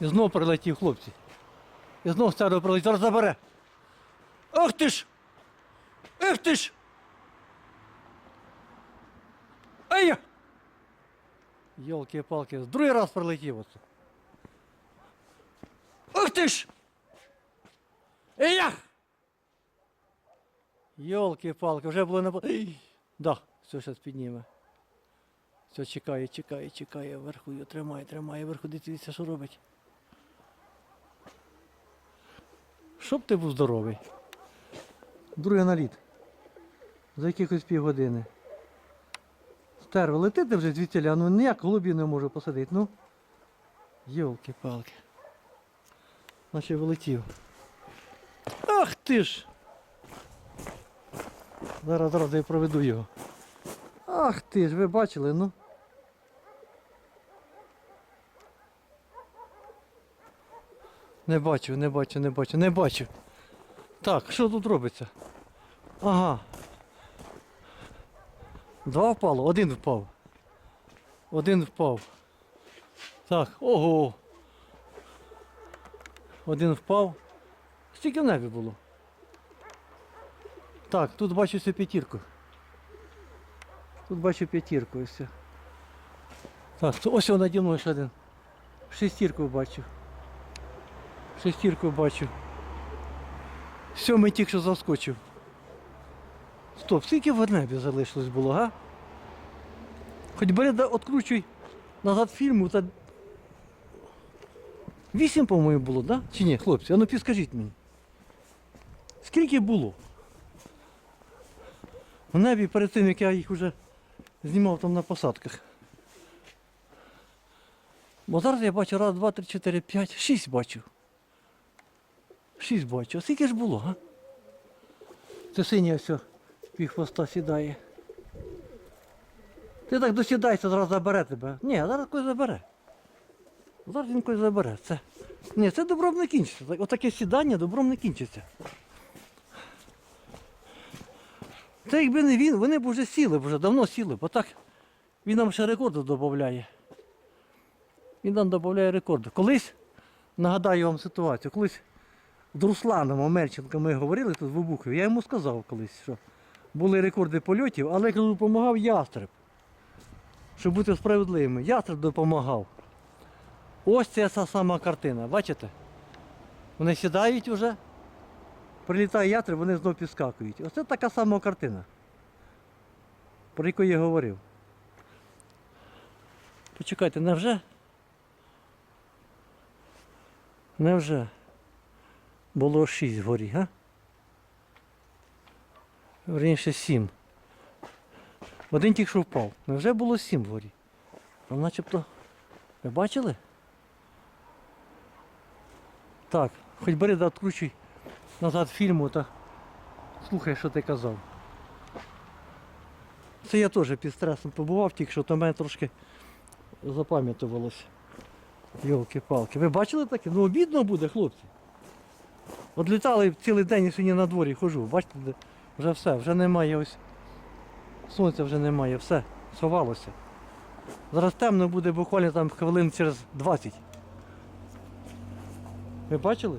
І знов прилетів, хлопці. І знов стерео прилетів. Зараз забере. Ах ти ж! Ах ти ж! Ай! я! Йолки-палки, другий раз прилетів оце. Ах ти ж! Ей я! Йолки-палки, вже було на... Ей! Да, все зараз підніме. Все, чекає, чекає, чекає, вверху тримає, тримає, вверху дивіться, що робить. Щоб ти був здоровий. Другий наліт. За якихось півгодини. Стерва, летите вже звідтіля, ну ніяк голубів не можу посадити. Ну. Йолки-палки. Наче вилетів. Ах ти ж! Зараз, зараз я проведу його. Ах ти ж, ви бачили, ну. Не бачу, не бачу, не бачу, не бачу. Так, що тут робиться? Ага. Два впало, один впав. Один впав. Так, ого. Один впав. Стільки в небі було. Так, тут бачу всю п'ятірку. Тут бачу п'ятірку ось. все. Так, ось вона наді мною ще один. Шестірку бачу. Шестірку бачу. Сьомий тільки що заскочив. Стоп, скільки в небі залишилось було, га? Хоч бери да откручуй назад фільму та. Вісім, по-моєму, було, да? Чи ні, хлопці? А ну підскажіть мені. Скільки було? В небі перед тим, як я їх вже знімав там на посадках. Бо зараз я бачу раз, два, три, чотири, п'ять, шість бачу. Шість бачу. Скільки ж було, га? Це синє все пів хвоста сідає. Ти так досідайся, зараз забере тебе. Ні, зараз когось забере. Зараз він когось забере. Це... Ні, це добром не кінчиться. Так- Отаке сідання добром не кінчиться. Це якби не він, вони б вже сіли, б вже давно сіли, бо так він нам ще рекорди додає. Він нам додає рекорди. Колись, нагадаю вам ситуацію, колись з Русланом Омельченко ми говорили тут в Обухові, я йому сказав колись, що були рекорди польотів, але кажу, допомагав ястреб. Щоб бути справедливими. Ястреб допомагав. Ось ця сама картина, бачите? Вони сідають вже, прилітає ястреб, вони знов підскакують. Оце така сама картина, про яку я говорив. Почекайте, невже? Невже? Було шість вгорі, га? Верніше сім. Один тільки що впав. Невже було сім вгорі? Там начебто. Ви бачили? Так, хоч бери да відкручуй назад фільму та слухай, що ти казав. Це я теж під стресом побував, тільки що то мене трошки запам'ятувалося. Йолки-палки. Ви бачили таке? Ну обідно буде, хлопці. От літали цілий день і сьогодні на дворі хожу. Бачите, вже все, вже немає ось. Сонця вже немає, все, сховалося. Зараз темно буде буквально там хвилин через 20. Ви бачили?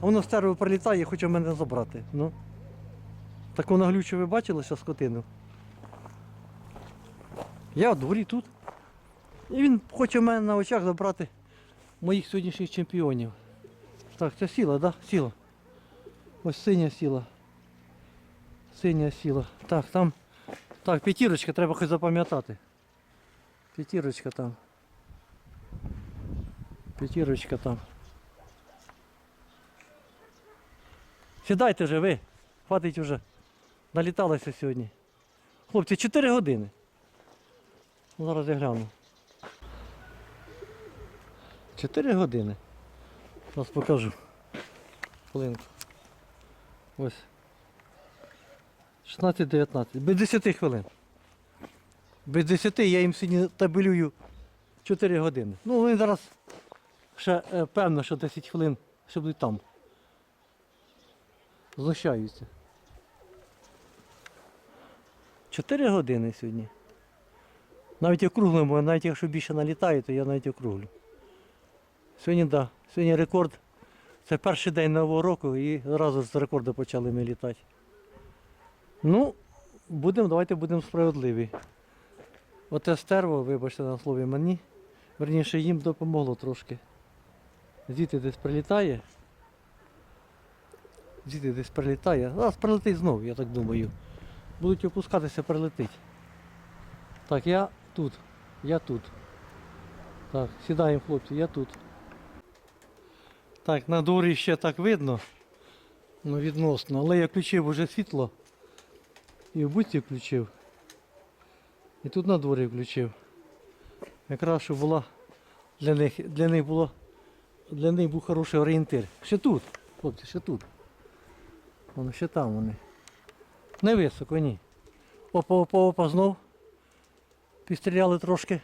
А воно стерео прилітає і хоче мене забрати. Ну. Таку наглючу ви бачили ще скотину? Я в дворі тут. І він хоче мене на очах забрати моїх сьогоднішніх чемпіонів. Так, це сіла, так? Да? Сіла. Ось синя сіла. Синя сіла. Так, там. Так, п'ятірочка, треба хоч запам'ятати. П'ятірочка там. П'ятірочка там. Сідайте вже ви. Хватить вже. Наліталося сьогодні. Хлопці, 4 години. Ну, Зараз я гляну. 4 години. Зараз покажу. Хвилинку. Ось. 16-19. Без 10 хвилин. Без 10 я їм сьогодні табелюю 4 години. Ну, вони зараз ще е, певно, що 10 хвилин ще будуть там. Знущаються. 4 години сьогодні. Навіть округлимо, навіть якщо більше налітає, то я навіть округлю. Сьогодні, да, сьогодні рекорд. Це перший день нового року і одразу з рекорду почали ми літати. Ну, будемо, давайте будемо справедливі. Оте стерво, вибачте на слові мені, верніше їм допомогло трошки. Звідти десь прилітає. Звідти десь прилітає. Зараз прилетить знову, я так думаю. Будуть опускатися, прилетить. Так, я тут. Я тут. Так, сідаємо, хлопці, я тут. Так, на дворі ще так видно. Ну, відносно. Але я включив уже світло. І в буці включив. І тут на дворі включив. Якраз щоб була для них, для них було для них був хороший орієнтир. Ще тут, хлопці, ще тут. Воно ще там вони. Не високо, ні. Опа, опа, опа, знов. Підстріляли трошки.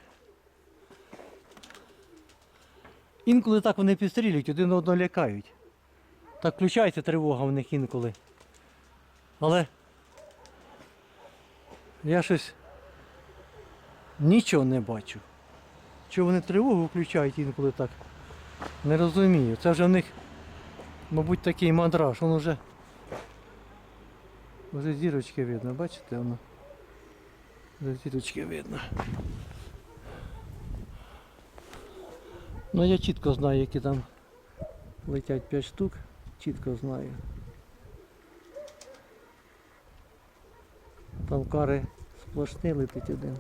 Інколи так вони підстрілюють, один одного лякають. Так включається тривога в них інколи. Але я щось нічого не бачу. Чого вони тривогу включають інколи так? Не розумію. Це вже в них, мабуть, такий мандраж. Воно вже. Вже зірочки видно, бачите воно? Зірочки видно. Ну я чітко знаю, які там летять 5 штук. Чітко знаю. Там кари сплошний летить один.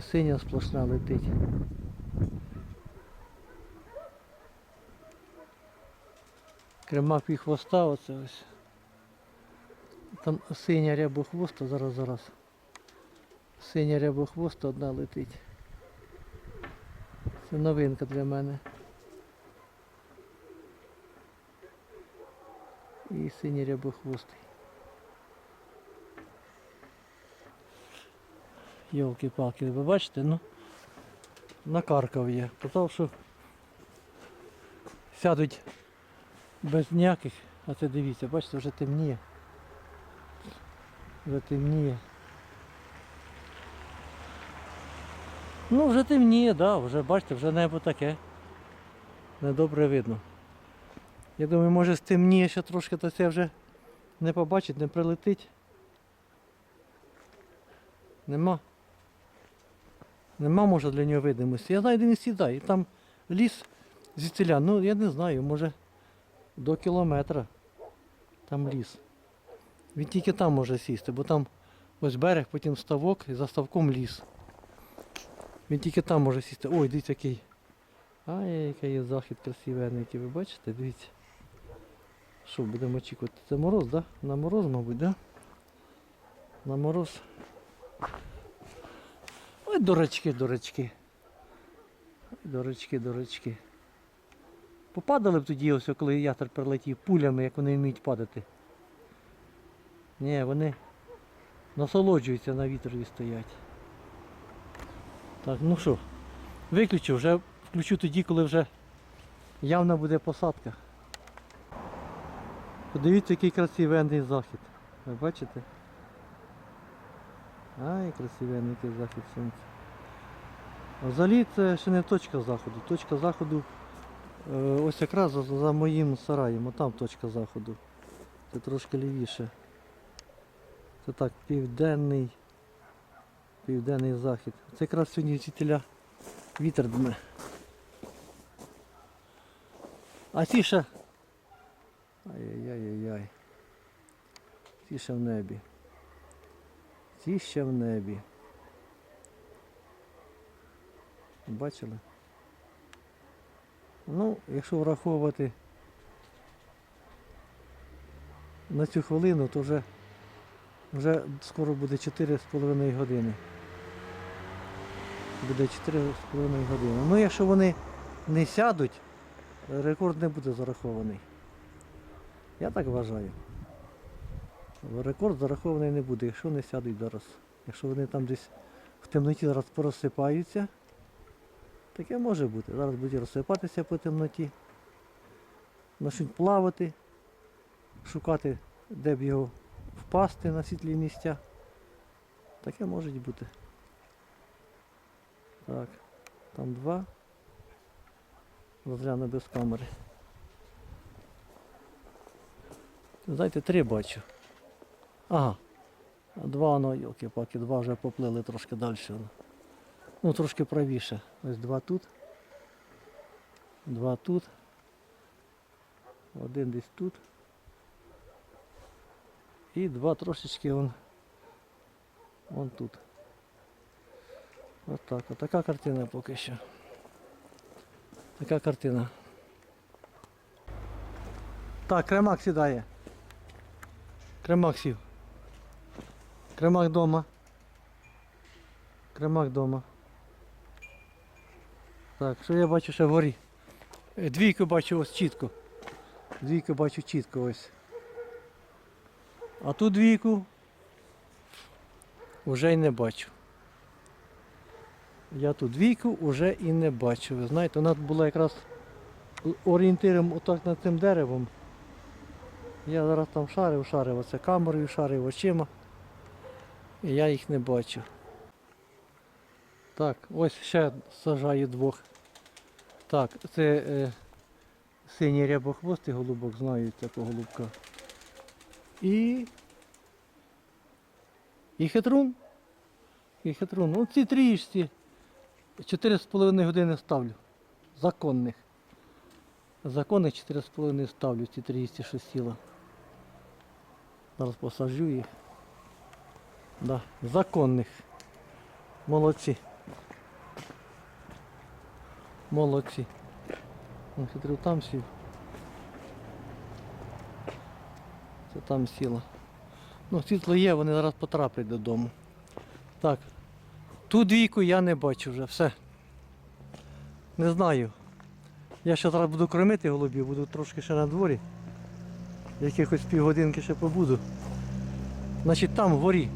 Синя сплошна летить. Кремак і хвоста оце ось. Там синя рябохвоста, зараз, зараз. Синя рябохвоста одна летить. Це новинка для мене. І синій рябохвостий. Йолки-палки, ви бачите, ну накаркав я. Питав, що сядуть без ніяких, а це дивіться, бачите, вже темніє. Вже темніє. Ну вже темніє, да, вже бачите, вже небо таке. Недобре видно. Я думаю, може стемніє ще трошки, то це вже не побачить, не прилетить. Нема. Нема може для нього видимості. Я знаю, де він сідає. І там ліс звідсіля, ну я не знаю, може до кілометра. Там ліс. Він тільки там може сісти, бо там ось берег, потім ставок і за ставком ліс. Він тільки там може сісти. Ой, дивіться який. Ай, який є захід красивенький, ви бачите, дивіться. Що будемо очікувати? Це мороз, так? Да? На мороз, мабуть, так? Да? На мороз. Ой, дурачки, дурачки. Ой, дурачки, дурачки. Попадали б тоді, ось, коли ятер прилетів пулями, як вони вміють падати. Ні, вони насолоджуються на вітрові стоять. Так, ну що, виключу, вже включу тоді, коли вже явно буде посадка. Подивіться, який красивенний захід. Ви бачите? Ай, красивенний захід сонця. Взагалі це ще не точка заходу. Точка заходу е, ось якраз за, за моїм сараєм, отам точка заходу. Це трошки лівіше. Це так, південний. Південний захід. Це якраз сьогодні вчителя вітер дме. А ці ще. Ай-яй-яй-яй. Ці ще в небі. Ці ще в небі. Бачили? Ну, якщо враховувати на цю хвилину, то вже вже скоро буде 4,5 години. Буде 4,5 години. Ну якщо вони не сядуть, рекорд не буде зарахований. Я так вважаю. Рекорд зарахований не буде, якщо не сядуть зараз. Якщо вони там десь в темноті зараз порозсипаються, таке може бути. Зараз будуть розсипатися по темноті. Почнуть плавати, шукати, де б його впасти на світлі місця. Таке може бути. Так, там два. Розгляну без камери. Знаєте, три бачу. Ага. Два, ну, йоки паки два вже поплили трошки далі. Ну, трошки правіше. Ось два тут. Два тут. Один десь тут. І два трошечки вон, вон тут. Ось так. Така картина поки що. Така картина. Так, кремак сідає. Кремак сів. Кремак дома. Кремак дома. Так, що я бачу ще вгорі? Е, Двійку бачу ось чітко. Двійку бачу чітко ось. А ту двійку вже й не бачу. Я ту двійку вже і не бачу. Ви знаєте, вона була якраз орієнтиром отак над цим деревом. Я зараз там шарив, шарив оце камерою, шарив очима. І я їх не бачу. Так, ось ще сажаю двох. Так, це е, синій рябохвостий голубок, знаю такого голубка. І. І хитрун. І хитрун. Ну ці трієчці 4,5 години ставлю. Законних. Законних 4,5 ставлю ці трієчці, що сіла. Зараз посаджу їх. Да, законних. Молодці. Молодці. Он хитрив там сів. Це там сіло. Ну, світло є, вони зараз потраплять додому. Так. Ту двійку я не бачу вже, все. Не знаю. Я ще зараз буду кормити голубів, буду трошки ще на дворі. Якихось півгодинки ще побуду. Значить там вгорі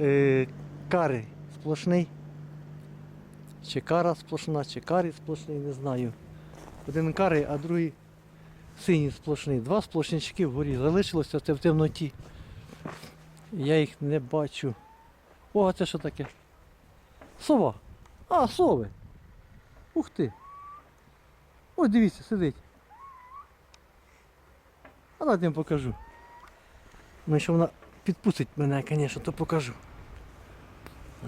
е, кари сплошний. Чи кара сплошна, чи карі сплошний, не знаю. Один карий, а другий синій сплошний. Два сплошнячки вгорі залишилося це в темноті. Я їх не бачу. О, а це що таке? Сова. А, сови. Ух ти. Ой, дивіться, сидить. А дайте я вам покажу. Ну, якщо вона підпустить мене, звісно, то покажу.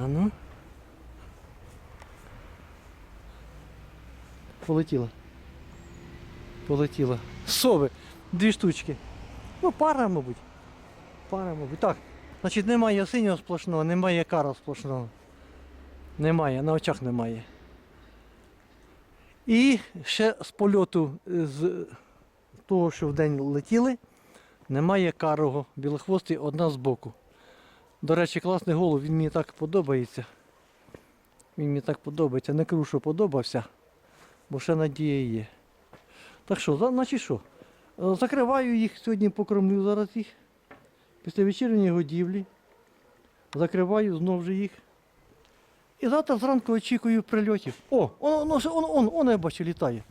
А ну. Полетіла. Полетіла. Сови. Дві штучки. Ну, пара, мабуть. Пара, мабуть. Так. Значить, немає синього сплошного, немає кара сплошного. Немає, на очах немає. І ще з польоту е, з того, що вдень летіли, немає карого білохвостий одна з боку. До речі, класний голуб, він мені так подобається. Він мені так подобається. Не кажу, що подобався, бо ще надія є. Так що, значить що? Е, Закриваю їх, сьогодні покормлю зараз їх. Після вечірньої годівлі. Закриваю знову ж їх. І завтра зранку очікую прильотів. О, он, он, он, он, он, я бачу, літає.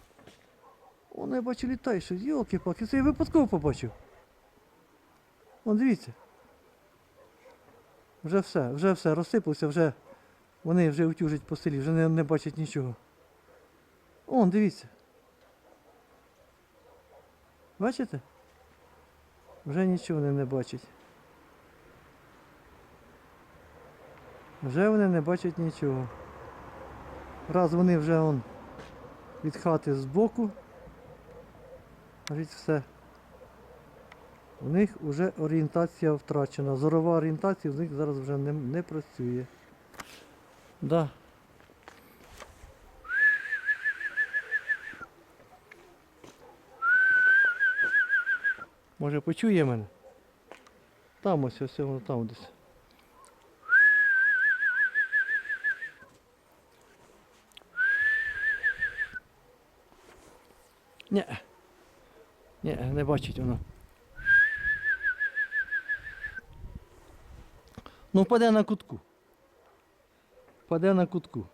Он я бачу літає щось. Йолки-палки, це я випадково побачив. Вон дивіться. Вже все, вже все, розсипався, вже вони вже утюжать по селі, вже не, не бачать нічого. Он, дивіться. Бачите? Вже нічого вони не бачать. Вже вони не бачать нічого. Раз вони вже он від хати збоку. Навіть все. У них вже орієнтація втрачена. Зорова орієнтація в них зараз вже не, не працює. Да. Може почує мене? Там ось ось воно там десь. Ні. Ні, не бачить воно. Ну, паде на кутку. Паде на кутку.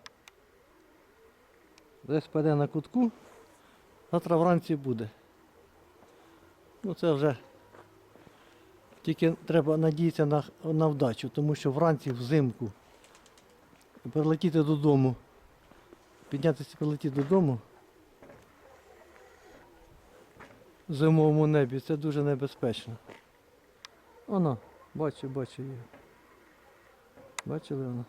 Десь паде на кутку. Завтра вранці буде. Ну це вже тільки треба надіятися на, на вдачу, тому що вранці взимку прилетіти додому, піднятися прилетіти додому в зимовому небі. Це дуже небезпечно. Воно, бачу, бачу її. Бачили воно?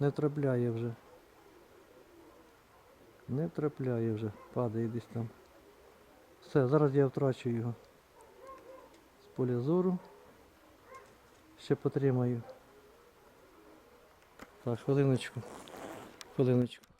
Не трапляє вже. Не трапляє вже, падає десь там. Все, зараз я втрачу його з поля зору. Ще потримаю. Так, хвилиночку. Хвилиночку.